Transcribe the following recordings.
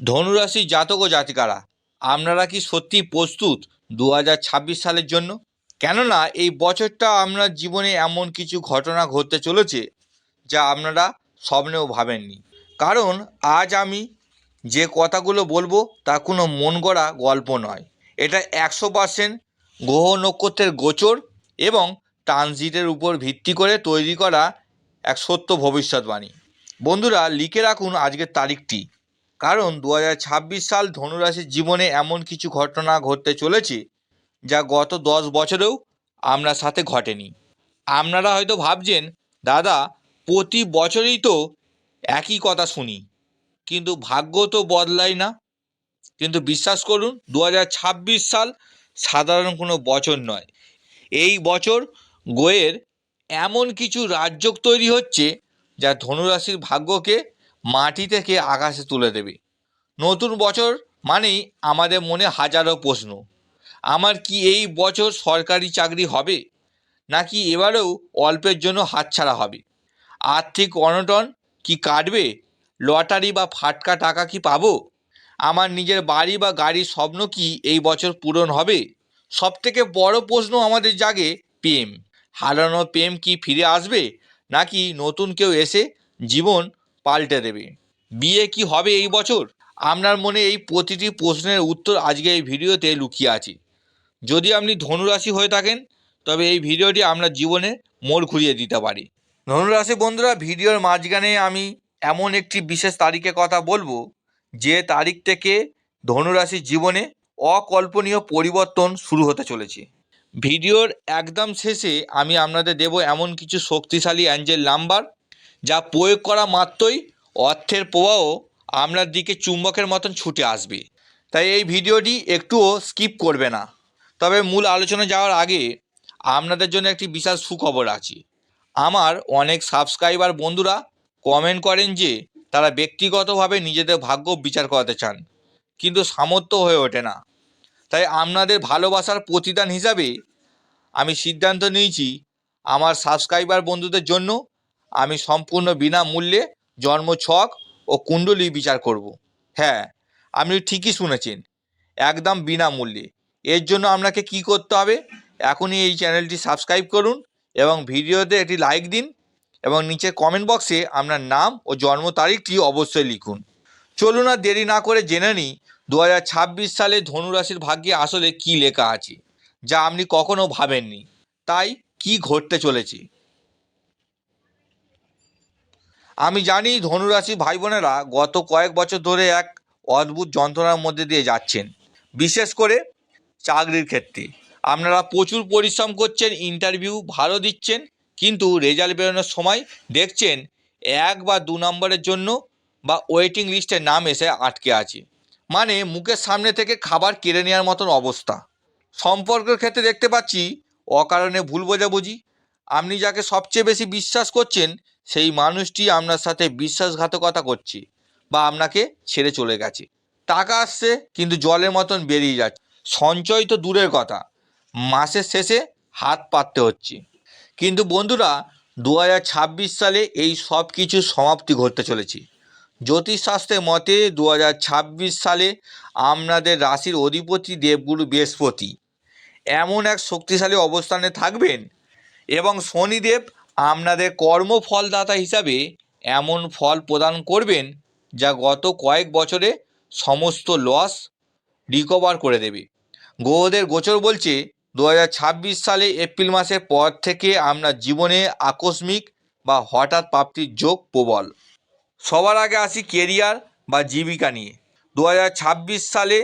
ধনুরাশি জাতক ও জাতিকারা, আপনারা কি সত্যি প্রস্তুত দু হাজার ছাব্বিশ সালের জন্য? কেননা এই বছরটা আপনার জীবনে এমন কিছু ঘটনা ঘটতে চলেছে যা আপনারা স্বপ্নেও ভাবেননি। কারণ আজ আমি যে কথাগুলো বলব তা কোনো মন গড়া গল্প নয়। এটা একশো পার্সেন্ট গ্রহ নক্ষত্রের গোচর এবং ট্রানজিটের উপর ভিত্তি করে তৈরি করা এক সত্য ভবিষ্যৎবাণী। বন্ধুরা, লিখে রাখুন আজকের তারিখটি। কারণ দু হাজার ছাব্বিশ সাল ধনুরাশির জীবনে এমন কিছু ঘটনা ঘটতে চলেছে যা গত দশ বছরেও আপনার সাথে ঘটেনি। আপনারা হয়তো ভাবছেন, দাদা, প্রতি বছরই তো একই কথা শুনি। কিন্তু ভাগ্য তো বদলায় না। কিন্তু বিশ্বাস করুন দু হাজার ছাব্বিশ সাল সাধারণ কোনো বছর নয়। এই বছর গোয়ের এমন কিছু রাজযোগ তৈরি হচ্ছে যা ধনুরাশির ভাগ্যকে মাটি থেকে আকাশে তুলে দেবে। নতুন বছর মানেই আমাদের মনে হাজারো প্রশ্ন। আমার কি এই বছর সরকারি চাকরি হবে? নাকি এবারেও অল্পের জন্য হাতছাড়া হবে? আর্থিক অনটন কি কাটবে? লটারি বা ফাটকা টাকা কি পাবো? আমার নিজের বাড়ি বা গাড়ির স্বপ্ন কি এই বছর পূরণ হবে? সবথেকে বড় প্রশ্ন আমাদের জাগে প্রেম। হারানো প্রেম কি ফিরে আসবে? নাকি নতুন কেউ এসে জীবন পাল্টে দেবে। বিয়ে কি হবে এই বছর? আপনার মনে এই প্রতিটি প্রশ্নের উত্তর আজকে এই ভিডিওতে লুকিয়ে আছে। যদি আপনি ধনুরাশি হয়ে থাকেন, তবে এই ভিডিওটি আপনার জীবনে মোড় ঘুরিয়ে দিতে পারে। ধনুরাশি বন্ধুরা, ভিডিওর মাঝখানে আমি এমন একটি বিশেষ তারিখে কথা বলব, যে তারিখ থেকে ধনুরাশির জীবনে অকল্পনীয় পরিবর্তন শুরু হতে চলেছে। ভিডিওর একদম শেষে আমি আপনাদের দেব এমন কিছু শক্তিশালী অ্যাঞ্জেল নাম্বার যা প্রয়োগ করা মাত্রই অর্থের প্রবাহ আপনার দিকে চুম্বকের মতন ছুটে আসবে। তাই এই ভিডিওটি একটুও স্কিপ করবে না। তবে মূল আলোচনা যাওয়ার আগে আপনাদের জন্য একটি বিশাল সুখবর আছে। আমার অনেক সাবস্ক্রাইবার বন্ধুরা কমেন্ট করেন যে তারা ব্যক্তিগতভাবে নিজেদের ভাগ্য বিচার করাতে চান, কিন্তু সামর্থ্য হয়ে ওঠে না। তাই আপনাদের ভালোবাসার প্রতিদান হিসাবে আমি সিদ্ধান্ত নিয়েছি আমার সাবস্ক্রাইবার বন্ধুদের জন্য আমি সম্পূর্ণ বিনামূল্যে জন্মছক ও কুণ্ডলী বিচার করব। হ্যাঁ আপনি ঠিকই শুনেছেন, একদম বিনামূল্যে। এর জন্য আপনাকে কি করতে হবে? এখনই এই চ্যানেলটি সাবস্ক্রাইব করুন এবং ভিডিওতে একটি লাইক দিন এবং নিচে কমেন্ট বক্সে আপনার নাম ও জন্ম তারিখটি অবশ্যই লিখুন। চলুন আর দেরি না করে জেনে নিই দু হাজার ছাব্বিশ সালে ধনুরাশির ভাগ্যে আসলে কি লেখা আছে, যা আপনি কখনো ভাবেননি। তাই কি ঘটতে চলেছে? আমি জানি ধনুরাশি ভাই বোনেরা গত কয়েক বছর ধরে এক অদ্ভুত যন্ত্রণার মধ্যে দিয়ে যাচ্ছেন, বিশেষ করে চাকরির ক্ষেত্রে। আপনারা প্রচুর পরিশ্রম করছেন ইন্টারভিউ ভালো দিচ্ছেন, কিন্তু রেজাল্ট বেরোনোর সময় দেখছেন এক বা দু নম্বরের জন্য বা ওয়েটিং লিস্টে নাম এসে আটকে আছে। মানে মুখের সামনে থেকে খাবার কেড়ে নেওয়ার মতন অবস্থা। সম্পর্কের ক্ষেত্রে দেখতে পাচ্ছি অকারণে ভুল বোঝাবুঝি। আপনি যাকে সবচেয়ে বেশি বিশ্বাস করছেন সেই মানুষটি আপনার সাথে বিশ্বাসঘাতকতা করছে বা আপনাকে ছেড়ে চলে গেছে। টাকা আসছে, কিন্তু জলের মতন বেরিয়ে যাচ্ছে। সঞ্চয় তো দূরের কথা, মাসের শেষে হাত পাততে হচ্ছে। কিন্তু বন্ধুরা দু হাজার ছাব্বিশ সালে এই সব কিছু সমাপ্তি ঘটতে চলেছে। জ্যোতিষশাস্ত্রের মতে দু হাজার ছাব্বিশ সালে আপনাদের রাশির অধিপতি দেবগুরু বৃহস্পতি। এমন এক শক্তিশালী অবস্থানে থাকবেন এবং শনিদেব আপনাদের কর্মফলদাতা হিসাবে এমন ফল প্রদান করবেন যা গত কয়েক বছরে সমস্ত লস রিকভার করে দেবে। গ্রহদের গোচর বলছে, দু হাজার ছাব্বিশ সালে এপ্রিল মাসের পর থেকে আপনার জীবনে আকস্মিক বা হঠাৎ প্রাপ্তির যোগ প্রবল। সবার আগে আসি কেরিয়ার বা জীবিকা নিয়ে। দু হাজার ছাব্বিশ সালে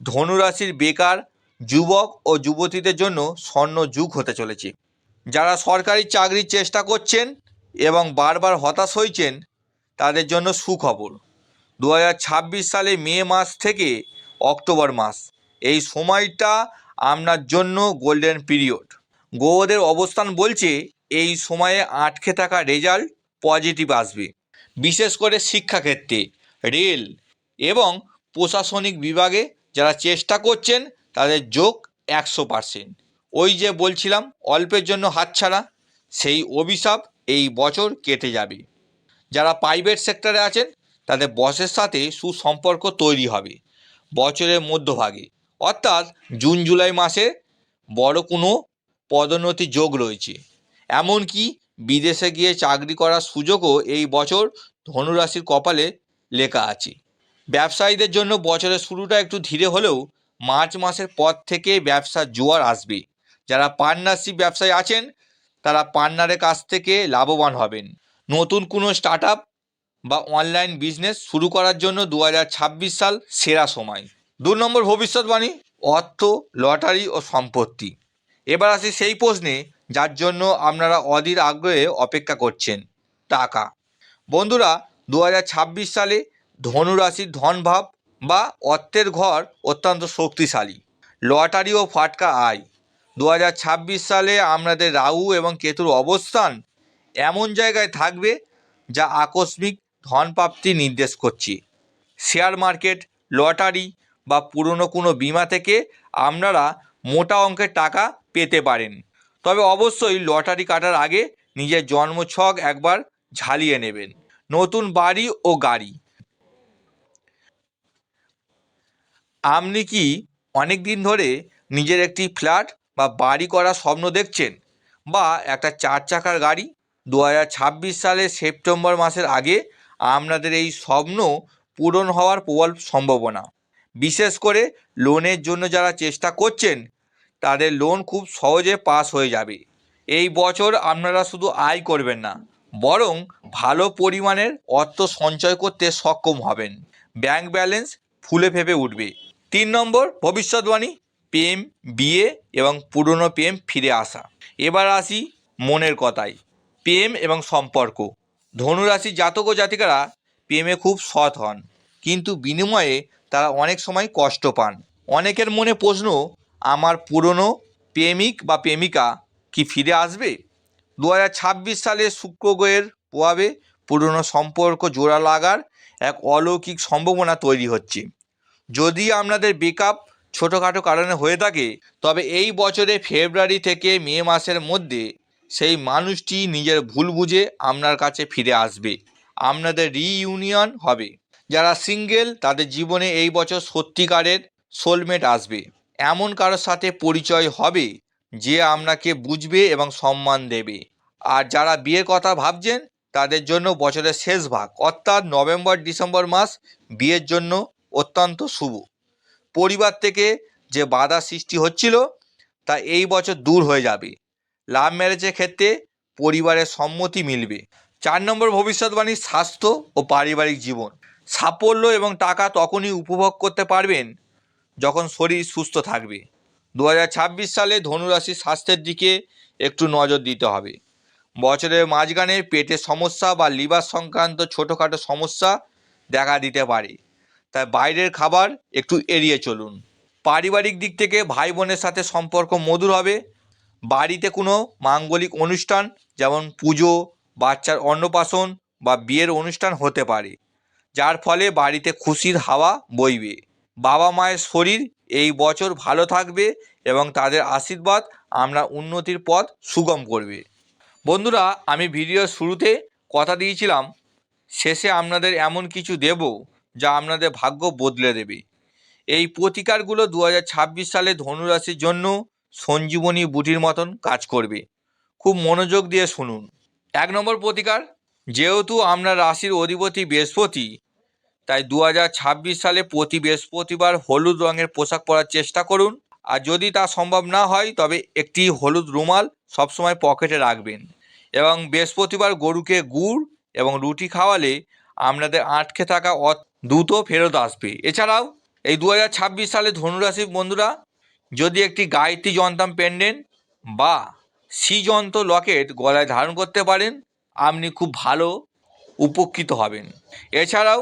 ধনুরাশির বেকার, যুবক ও যুবতীদের জন্য স্বর্ণ যুগ হতে চলেছে। যারা সরকারি চাকরির চেষ্টা করছেন এবং বারবার হতাশ হয়েছেন তাদের জন্য সুখবর। দু হাজার ছাব্বিশ সালে মে মাস থেকে অক্টোবর মাস, এই সময়টা আপনার জন্য গোল্ডেন পিরিয়ড গ্রহদের অবস্থান বলছে, এই সময়ে আটকে থাকা রেজাল্ট পজিটিভ আসবে। বিশেষ করে শিক্ষাক্ষেত্রে রেল এবং প্রশাসনিক বিভাগে যারা চেষ্টা করছেন, তাদের যোগ একশো পার্সেন্ট ওই যে বলছিলাম, অল্পের জন্য হাতছাড়া, সেই অভিশাপ এই বছর কেটে যাবে। যারা প্রাইভেট সেক্টরে আছেন, তাদের বসের সাথে সুসম্পর্ক তৈরি হবে, বছরের মধ্যভাগে। অর্থাৎ জুন, জুলাই মাসে বড় কোনো পদোন্নতি যোগ রয়েছে। এমনকি বিদেশে গিয়ে চাকরি করার সুযোগও এই বছর ধনুরাশির কপালে লেখা আছে। ব্যবসায়ীদের জন্য বছরের শুরুটা একটু ধীরে হলেও মার্চ মাসের পর থেকে ব্যবসার জোয়ার আসবে। যারা পার্টনারশিপ ব্যবসায় আছেন, তারা পার্টনারের কাছ থেকে লাভবান হবেন। নতুন কোনো স্টার্ট বা অনলাইন বিজনেস শুরু করার জন্য দু হাজার ছাব্বিশ সাল সেরা সময়। দু নম্বর ভবিষ্যৎবাণী, অর্থ, লটারি ও সম্পত্তি। এবার আসি সেই প্রশ্নে, যার জন্য আপনারা অধীর আগ্রহে অপেক্ষা করছেন, টাকা। বন্ধুরা দু হাজার ছাব্বিশ সালে ধনুরাশির ধনভাব বা অর্থের ঘর অত্যন্ত শক্তিশালী। লটারি ও ফাটকা আয়। দু হাজার ছাব্বিশ সালে আপনাদের রাহু এবং কেতুর অবস্থান এমন জায়গায় থাকবে যা আকস্মিক ধনপ্রাপ্তি নির্দেশ করছে। শেয়ার মার্কেট, লটারি বা পুরনো কোনো বিমা থেকে আপনারা মোটা অঙ্কের টাকা পেতে পারেন। তবে অবশ্যই লটারি কাটার আগে নিজের জন্মছক একবার ঝালিয়ে নেবেন। নতুন বাড়ি ও গাড়ি। আপনি কি অনেক দিন ধরে নিজের একটি ফ্ল্যাট বা বাড়ি করার স্বপ্ন দেখছেন বা একটা চার চাকার গাড়ি দু সালে সেপ্টেম্বর মাসের আগে আপনাদের এই স্বপ্ন পূরণ হওয়ার প্রবল সম্ভাবনা। বিশেষ করে লোনের জন্য যারা চেষ্টা করছেন, তাদের লোন খুব সহজে পাস হয়ে যাবে। এই বছর আপনারা শুধু আয় করবেন না, বরং ভালো পরিমাণের অর্থ সঞ্চয় করতে সক্ষম হবেন। ব্যাংক ব্যালেন্স ফুলে ফেপে উঠবে। তিন নম্বর ভবিষ্যৎবাণী। প্রেম, বিয়ে এবং পুরনো প্রেম ফিরে আসা। এবার আসি মনের কথায়। প্রেম এবং সম্পর্ক। ধনুরাশি জাতক ও জাতিকারা প্রেমে খুব সৎ হন, কিন্তু বিনিময়ে তারা অনেক সময় কষ্ট পান। অনেকের মনে প্রশ্ন, আমার পুরনো প্রেমিক বা প্রেমিকা কি ফিরে আসবে? দু ছাব্বিশ সালে শুক্র গ্রহের প্রভাবে পুরনো সম্পর্ক জোড়া লাগার এক অলৌকিক সম্ভাবনা তৈরি হচ্ছে। যদি আপনাদের বেকআপ ছোটোখাটো কারণে হয়ে থাকে। তবে এই বছরে ফেব্রুয়ারি থেকে মে মাসের মধ্যে সেই মানুষটি নিজের ভুল বুঝে আপনার কাছে ফিরে আসবে। আপনাদের রিইউনিয়ন হবে। যারা সিঙ্গেল তাদের জীবনে এই বছর সত্যিকারের সোলমেট আসবে। এমন কারোর সাথে পরিচয় হবে যে আপনাকে বুঝবে এবং সম্মান দেবে। আর যারা বিয়ের কথা ভাবছেন, তাদের জন্য বছরের শেষ ভাগ, অর্থাৎ নভেম্বর ডিসেম্বর মাস বিয়ের জন্য অত্যন্ত শুভ। পরিবার থেকে যে বাধা সৃষ্টি হচ্ছিল, তা এই বছর দূর হয়ে যাবে। লাভ ম্যারেজের ক্ষেত্রে পরিবারের সম্মতি মিলবে। চার নম্বর ভবিষ্যৎবাণী, স্বাস্থ্য ও পারিবারিক জীবন। সাফল্য এবং টাকা তখনই উপভোগ করতে পারবেন যখন শরীর সুস্থ থাকবে। দু হাজার ছাব্বিশ সালে ধনুরাশির স্বাস্থ্যের দিকে একটু নজর দিতে হবে। বছরের মাঝখানে পেটের সমস্যা বা লিভার সংক্রান্ত ছোটোখাটো সমস্যা দেখা দিতে পারে। তাই বাইরের খাবার একটু এড়িয়ে চলুন। পারিবারিক দিক থেকে ভাই বোনের সাথে সম্পর্ক মধুর হবে। বাড়িতে কোনো মাঙ্গলিক অনুষ্ঠান, যেমন পুজো, বাচ্চার অন্নপ্রাশন বা বিয়ের অনুষ্ঠান হতে পারে, যার ফলে বাড়িতে খুশির হাওয়া বইবে। বাবা মায়ের শরীর এই বছর ভালো থাকবে এবং তাদের আশীর্বাদ আমরা উন্নতির পথ সুগম করবে। বন্ধুরা, আমি ভিডিওর শুরুতে কথা দিয়েছিলাম, শেষে আপনাদের এমন কিছু দেব যা আপনাদের ভাগ্য বদলে দেবে। এই প্রতিকারগুলো দু হাজার ছাব্বিশ সালে ধনুরাশির জন্য সঞ্জীবনী বুটির মতন কাজ করবে। খুব মনোযোগ দিয়ে শুনুন। এক নম্বর প্রতিকার, যেহেতু আমরা রাশির অধিপতি বৃহস্পতি, তাই দু হাজার ছাব্বিশ সালে প্রতি বৃহস্পতিবার হলুদ রঙের পোশাক পরার চেষ্টা করুন। আর যদি তা সম্ভব না হয়, তবে একটি হলুদ রুমাল সবসময় পকেটে রাখবেন। এবং বৃহস্পতিবার গরুকে গুড় এবং রুটি খাওয়ালে আপনাদের আটকে থাকা দ্রুত ফেরত আসবে। এছাড়াও, এই দু হাজার ছাব্বিশ সালে ধনুরাশি বন্ধুরা, যদি একটি গায়ত্রী যন্ত্রাম পেন্ডেন্ট বা শ্রীযন্ত্র লকেট গলায় ধারণ করতে পারেন, আপনি খুব ভালো উপকৃত হবেন। এছাড়াও,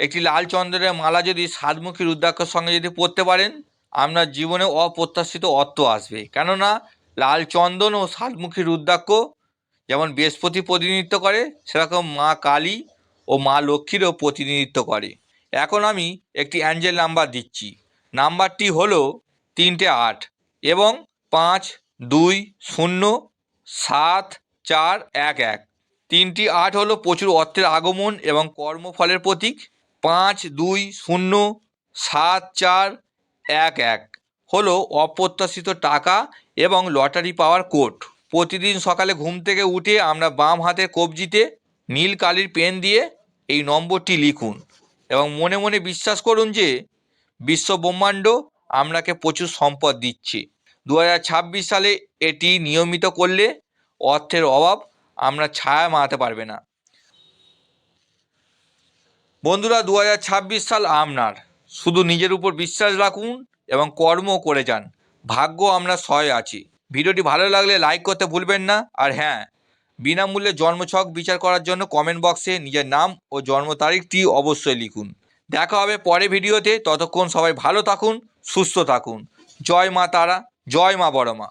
একটি লাল চন্দ্রের মালা যদি সাতমুখী রুদ্রাক্ষর সঙ্গে যদি পরতে পারেন, আপনার জীবনে অপ্রত্যাশিত অর্থ আসবে। কেননা, লাল চন্দন ও সাতমুখী রুদ্রাক্ষ যেমন বৃহস্পতি প্রতিনিধিত্ব করে, সেরকম মা কালী ও মা লক্ষ্মীরও প্রতিনিধিত্ব করে। এখন আমি একটি অ্যাঞ্জেল নাম্বার দিচ্ছি। নাম্বারটি হলো তিনটে আট এবং পাঁচ দুই শূন্য সাত চার এক এক। তিনটি আট হলো প্রচুর অর্থের আগমন এবং কর্মফলের প্রতীক। পাঁচ দুই শূন্য সাত চার এক এক হলো অপ্রত্যাশিত টাকা এবং লটারি পাওয়ার কোড প্রতিদিন সকালে ঘুম থেকে উঠে আমরা বাম হাতের কবজিতে নীল কালির পেন দিয়ে এই নম্বরটি লিখুন। এবং মনে মনে বিশ্বাস করুন যে বিশ্ব ব্রহ্মাণ্ড আপনাকে প্রচুর সম্পদ দিচ্ছে। দু হাজার ছাব্বিশ সালে এটি নিয়মিত করলে অর্থের অভাব আমরা ছায়া মারাতে পারবে না। বন্ধুরা দু হাজার ছাব্বিশ সাল আপনার শুধু নিজের উপর বিশ্বাস রাখুন এবং কর্ম করে যান। ভাগ্য আমরা সহায় আছি। ভিডিওটি ভালো লাগলে লাইক করতে ভুলবেন না। আর হ্যাঁ বিনামূল্যে জন্মছক বিচার করার জন্য কমেন্ট বক্সে নিজের নাম ও জন্ম তারিখটি অবশ্যই লিখুন। দেখা হবে পরে ভিডিওতে ততক্ষণ সবাই ভালো থাকুন, সুস্থ থাকুন। জয় মা তারা, জয় মা বড় মা